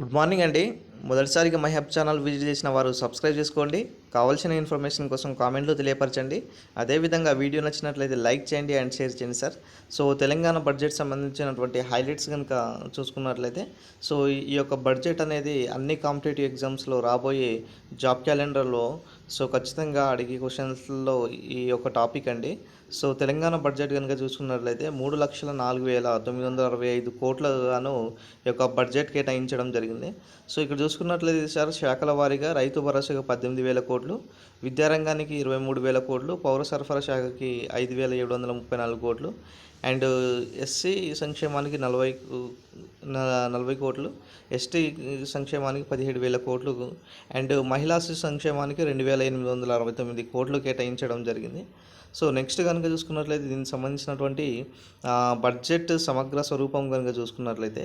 Good morning అండి. మొదటిసారిగా my hub channel visit చేసిన వారు సబ్స్క్రైబ్ చేసుకోండి. కావాల్సిన ఇన్ఫర్మేషన్ కోసం కామెంట్లో తెలియపరచండి. అదేవిధంగా వీడియో నచ్చినట్లయితే లైక్ చేయండి అండ్ షేర్ చేయండి సార్. సో తెలంగాణ బడ్జెట్ సంబంధించినటువంటి హైలైట్స్ కనుక చూసుకున్నట్లయితే సో ఈ యొక్క బడ్జెట్ అనేది అన్ని కాంపిటేటివ్ ఎగ్జామ్స్లో రాబోయే జాబ్ క్యాలెండర్లో సో ఖచ్చితంగా అడిగే క్వశ్చన్స్లో ఈ యొక్క టాపిక్ అండి. సో తెలంగాణ బడ్జెట్ కనుక చూసుకున్నట్లయితే మూడు లక్షల నాలుగు వేల తొమ్మిది వందల అరవై ఐదు కోట్లగాను ఈ యొక్క బడ్జెట్ కేటాయించడం జరిగింది. సో ఇక్కడ చూసుకున్నట్లయితే సార్ శాఖల వారీగా రైతు భరోసాకు పద్దెనిమిది వేల కోట్లు విద్యారంగానికి ఇరవై మూడు వేల కోట్లు పౌర సరఫరా శాఖకి ఐదు వేల ఏడు వందల ముప్పై నాలుగు కోట్లు అండ్ ఎస్సీ సంక్షేమానికి నలభై నలభై కోట్లు ఎస్టీ సంక్షేమానికి పదిహేడు వేల కోట్లు అండ్ మహిళా శిశు సంక్షేమానికి రెండు వేల ఎనిమిది వందల అరవై తొమ్మిది కోట్లు కేటాయించడం జరిగింది. సో నెక్స్ట్ కనుక చూసుకున్నట్లయితే దీనికి సంబంధించినటువంటి బడ్జెట్ సమగ్ర స్వరూపం కనుక చూసుకున్నట్లయితే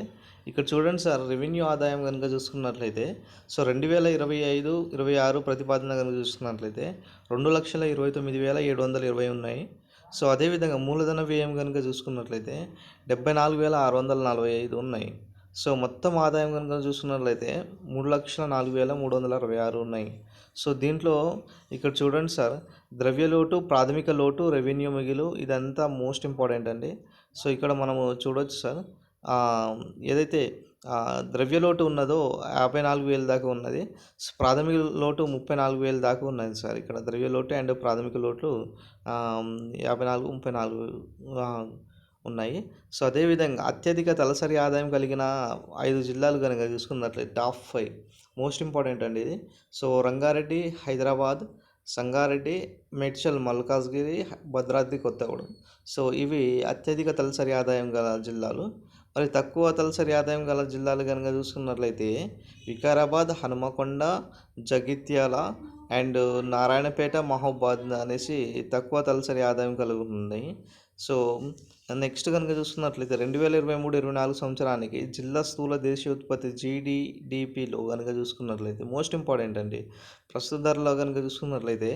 ఇక్కడ చూడండి సార్ రెవెన్యూ ఆదాయం కనుక చూసుకున్నట్లయితే సో రెండు వేల ఇరవై ఐదు ఇరవై ఆరు ప్రతిపాదన కనుక చూసుకున్నట్లయితే రెండు లక్షల ఇరవై తొమ్మిది వేల ఏడు వందల ఇరవై ఉన్నాయి. సో అదేవిధంగా మూలధన వ్యయం కనుక చూసుకున్నట్లయితే డెబ్బై నాలుగు వేల ఆరు వందల నలభై ఐదు ఉన్నాయి. సో మొత్తం ఆదాయం కనుక చూసుకున్నట్లయితే మూడు లక్షల నాలుగు వేల మూడు వందల అరవై ఆరు ఉన్నాయి. సో దీంట్లో ఇక్కడ చూడండి సార్ ద్రవ్య లోటు ప్రాథమిక లోటు రెవెన్యూ మిగిలు ఇదంతా మోస్ట్ ఇంపార్టెంట్ అండి. సో ఇక్కడ మనము చూడవచ్చు సార్ ఏదైతే ద్రవ్యలోటు ద్రవ్య లోటు ఉన్నదో యాభై నాలుగు వేల దాకా ఉన్నది. ప్రాథమిక లోటు ముప్పై నాలుగు వేలు దాకా ఉన్నది సార్. ఇక్కడ ద్రవ్య లోటు అండ్ ప్రాథమిక లోటు యాభై నాలుగు ముప్పై నాలుగు ఉన్నాయి. సో అదేవిధంగా అత్యధిక తలసరి ఆదాయం కలిగిన ఐదు జిల్లాలు కనుక చూసుకున్నట్లయితే టాప్ ఫైవ్ మోస్ట్ ఇంపార్టెంట్ అండి ఇది. సో రంగారెడ్డి హైదరాబాద్ సంగారెడ్డి మేడ్చల్ మల్కాజ్గిరి భద్రాద్రి కొత్తగూడెం. సో ఇవి అత్యధిక తలసరి ఆదాయం గల జిల్లాలు. మరి తక్కువ తలసరి ఆదాయం గల జిల్లాలు కనుక చూసుకున్నట్లయితే వికారాబాద్ హనుమకొండ జగిత్యాల అండ్ నారాయణపేట మహబాద్ అనేసి తక్కువ తలసరి ఆదాయం కలిగి ఉన్నాయి. సో నెక్స్ట్ కనుక చూసుకున్నట్లయితే రెండు వేల ఇరవై మూడు ఇరవై నాలుగు సంవత్సరానికి జిల్లా స్థూల దేశీయోత్పత్తి జీడిడిపిలో కనుక చూసుకున్నట్లయితే మోస్ట్ ఇంపార్టెంట్ అండి. ప్రస్తుత ధరలో కనుక చూసుకున్నట్లయితే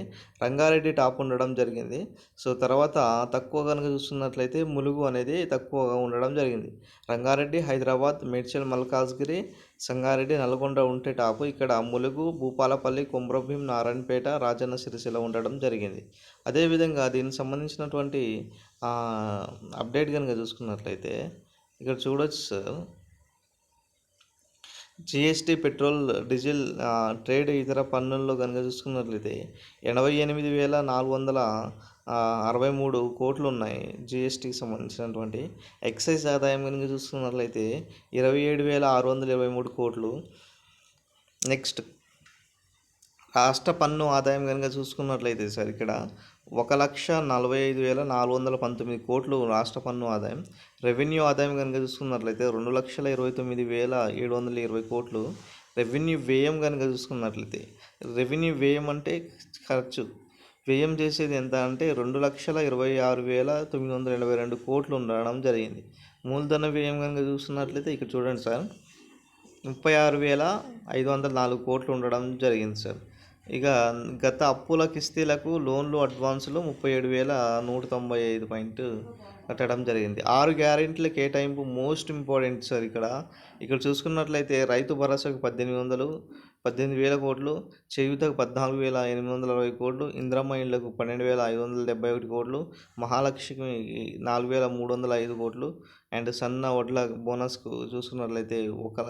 రంగారెడ్డి టాప్ ఉండడం జరిగింది. సో తర్వాత తక్కువ కనుక చూసుకున్నట్లయితే ములుగు అనేది తక్కువగా ఉండడం జరిగింది. రంగారెడ్డి హైదరాబాద్ మేడ్చల్ మల్కాజ్గిరి సంగారెడ్డి నల్గొండ ఉంటే టాపు. ఇక్కడ ములుగు భూపాలపల్లి కుమ్రభీం నారాయణపేట రాజన్న సిరిసిల ఉండడం జరిగింది. అదేవిధంగా దీనికి సంబంధించినటువంటి అప్డేట్ కనుక చూసుకున్నట్లయితే ఇక్కడ చూడొచ్చు sir. GST petrol diesel trade ఇతర పన్నుల్లో కనుక చూసుకున్నట్లయితే ఎనభై ఎనిమిది వేల నాలుగు వందల అరవై మూడు కోట్లు ఉన్నాయి జిఎస్టీకి సంబంధించినటువంటి. ఎక్సైజ్ ఆదాయం కనుక చూసుకున్నట్లయితే ఇరవై ఏడు వేల ఆరు వందల ఇరవై మూడు కోట్లు. నెక్స్ట్ రాష్ట్ర పన్ను ఆదాయం కనుక చూసుకున్నట్లయితే సార్ ఇక్కడ ఒక లక్ష నలభై ఐదు వేల నాలుగు వందల పంతొమ్మిది కోట్లు రాష్ట్ర పన్ను ఆదాయం. రెవెన్యూ ఆదాయం కనుక చూసుకున్నట్లయితే రెండు లక్షల ఇరవై తొమ్మిది వేల ఏడు వందల ఇరవై కోట్లు రెవెన్యూ వ్యయం కనుక చూసుకున్నట్లయితే. రెవెన్యూ వ్యయం అంటే ఖర్చు. వ్యయం చేసేది ఎంత అంటే రెండు లక్షల ఇరవై ఆరు వేల తొమ్మిది వందల ఎనభై రెండు కోట్లు ఉండడం జరిగింది. మూలధన వ్యయం కనుక చూసుకున్నట్లయితే ఇక్కడ చూడండి సార్ ముప్పై ఆరు వేల ఐదు వందల నాలుగు కోట్లు ఉండడం జరిగింది సార్. ఇక గత అప్పుల కిస్తీలకు లోన్లు అడ్వాన్సులు ముప్పై ఏడు వేల నూట తొంభై ఐదు పాయింట్ కట్టడం జరిగింది. ఆరు గ్యారెంటీల కేటాయింపు మోస్ట్ ఇంపార్టెంట్ సార్ ఇక్కడ. ఇక్కడ చూసుకున్నట్లయితే రైతు భరోసాకు పద్దెనిమిది వందలు పద్దెనిమిది వేల కోట్లు చేయూతకు పద్నాలుగు వేల ఎనిమిది వందల అరవై కోట్లు ఇంద్రమ్మ ఇండ్లకు పన్నెండు వేల ఐదు వందల డెబ్బై ఒకటి కోట్లు మహాలక్ష్మి నాలుగు వేల మూడు వందల ఐదు కోట్లు అండ్ సన్న వడ్ల బోనస్కు చూసుకున్నట్లయితే ఒక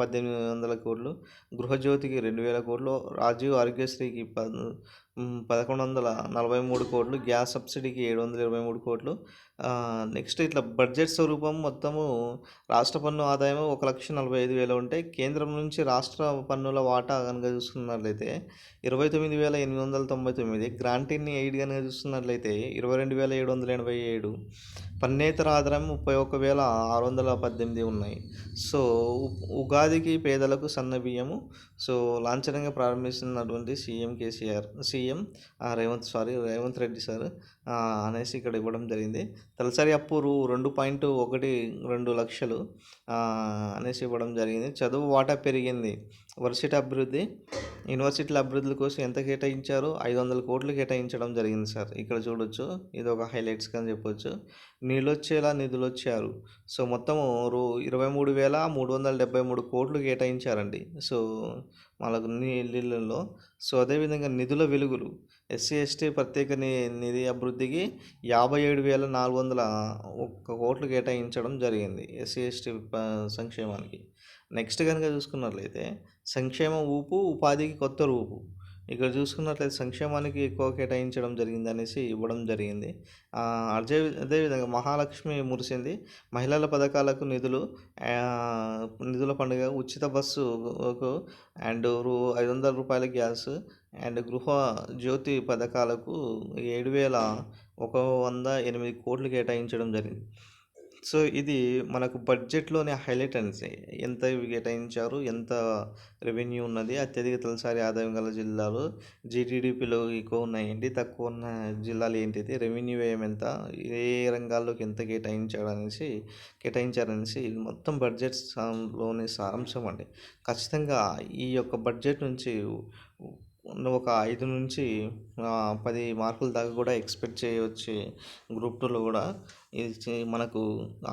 పద్దెనిమిది వందల కోట్లు గృహజ్యోతికి రెండు వేల కోట్లు రాజీవ్ ఆరోగ్యశ్రీకి పదకొండు వందల నలభై మూడు కోట్లు గ్యాస్ సబ్సిడీకి ఏడు వందల ఇరవై మూడు కోట్లు. నెక్స్ట్ ఇట్లా బడ్జెట్ స్వరూపం మొత్తము రాష్ట్ర పన్ను ఆదాయం ఒక లక్ష నలభై ఐదు వేలు ఉంటే కేంద్రం నుంచి రాష్ట్ర పన్నుల వాటా కనుక చూసుకున్నట్లయితే ఇరవై తొమ్మిది వేల ఎనిమిది వందల తొంభై తొమ్మిది గ్రాంటీని ఎయిడ్ కనుక చూసుకున్నట్లయితే ఇరవై రెండు వేల ఏడు వందల ఎనభై ఏడు పన్నేతర ఆదాయం ముప్పై ఒక్క వేల ఆరు వందల పద్దెనిమిది ఉన్నాయి. సో ఉగాదికి పేదలకు సన్న బియ్యము. సో లాంఛనంగా ప్రారంభిస్తున్నటువంటి సీఎం కేసీఆర్ సీఎం ఆ, రేవంత్ సారీ రేవంత్ రెడ్డి సార్. అనేసి ఇక్కడ ఇవ్వడం జరిగింది. తలసరి అప్పు రూ రెండు పాయింట్ ఒకటి రెండు లక్షలు అనేసి ఇవ్వడం జరిగింది. చదువు వాటా పెరిగింది. వర్సిటీ అభివృద్ధి యూనివర్సిటీల అభివృద్ధి కోసం ఎంత కేటాయించారు? ఐదు వందల కోట్లు కేటాయించడం జరిగింది సార్. ఇక్కడ చూడొచ్చు ఇది ఒక హైలైట్స్ అని చెప్పొచ్చు. నీళ్ళొచ్చేలా నిధులు వచ్చారు. సో మొత్తం రూ ఇరవై మూడు వేల మూడు వందల డెబ్బై మూడు కోట్లు కేటాయించారండి. సో వాళ్ళకు నీళ్ళలో సో అదేవిధంగా నిధుల వెలుగులు. ఎస్సీ ఎస్టీ ప్రత్యేక నిధి అభివృద్ధికి యాభై ఏడు వేల నాలుగు వందల ఒక్క కోట్లు కేటాయించడం జరిగింది ఎస్సీ ఎస్టీ సంక్షేమానికి. నెక్స్ట్ కనుక చూసుకున్నట్లయితే సంక్షేమ ఊపు ఉపాధికి కొత్త రూపు. ఇక్కడ చూసుకున్నట్లయితే సంక్షేమానికి ఎక్కువ కేటాయించడం జరిగింది అనేసి ఇవ్వడం జరిగింది. అదే అదేవిధంగా మహాలక్ష్మి మురిసింది. మహిళల పథకాలకు నిధులు నిధుల పండుగ ఉచిత బస్సుకు అండ్ రూ ఐదు వందల రూపాయల గ్యాస్ అండ్ గృహ జ్యోతి పథకాలకు ఏడు వేల ఒక వంద ఎనిమిది కోట్లు కేటాయించడం జరిగింది. సో ఇది మనకు బడ్జెట్లోనే హైలైట్ అనేసి. ఎంత కేటాయించారు ఎంత రెవెన్యూ ఉన్నది అత్యధిక తొలిసారి ఆదాయం గల జిల్లాలు జీటీడీపీలో ఎక్కువ ఉన్నాయండి తక్కువ ఉన్న జిల్లాలు ఏంటిది రెవెన్యూ వ్యయం ఎంత ఏ రంగాల్లోకి ఎంత కేటాయించాడు అనేసి కేటాయించారనేసి ఇది మొత్తం బడ్జెట్లోని సారాంశం అండి. ఖచ్చితంగా ఈ యొక్క బడ్జెట్ నుంచి ఒక ఐదు నుంచి పది మార్కుల దాకా కూడా ఎక్స్పెక్ట్ చేయవచ్చు గ్రూప్ టూలో కూడా ఇది మనకు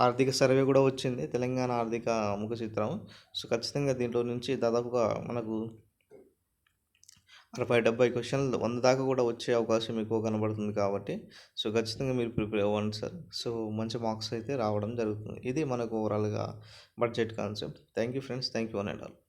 ఆర్థిక సర్వే కూడా వచ్చింది. తెలంగాణ ఆర్థిక ముఖ చిత్రం. సో ఖచ్చితంగా దీంట్లో నుంచి దాదాపుగా మనకు అరవై డెబ్బై క్వశ్చన్లు వంద దాకా కూడా వచ్చే అవకాశం ఎక్కువ కనబడుతుంది కాబట్టి సో ఖచ్చితంగా మీరు ప్రిపేర్ అవ్వండి సార్. సో మంచి మార్క్స్ అయితే రావడం జరుగుతుంది. ఇది మనకు ఓవరాల్గా budget concept. Thank you friends. Thank you అని ఆల్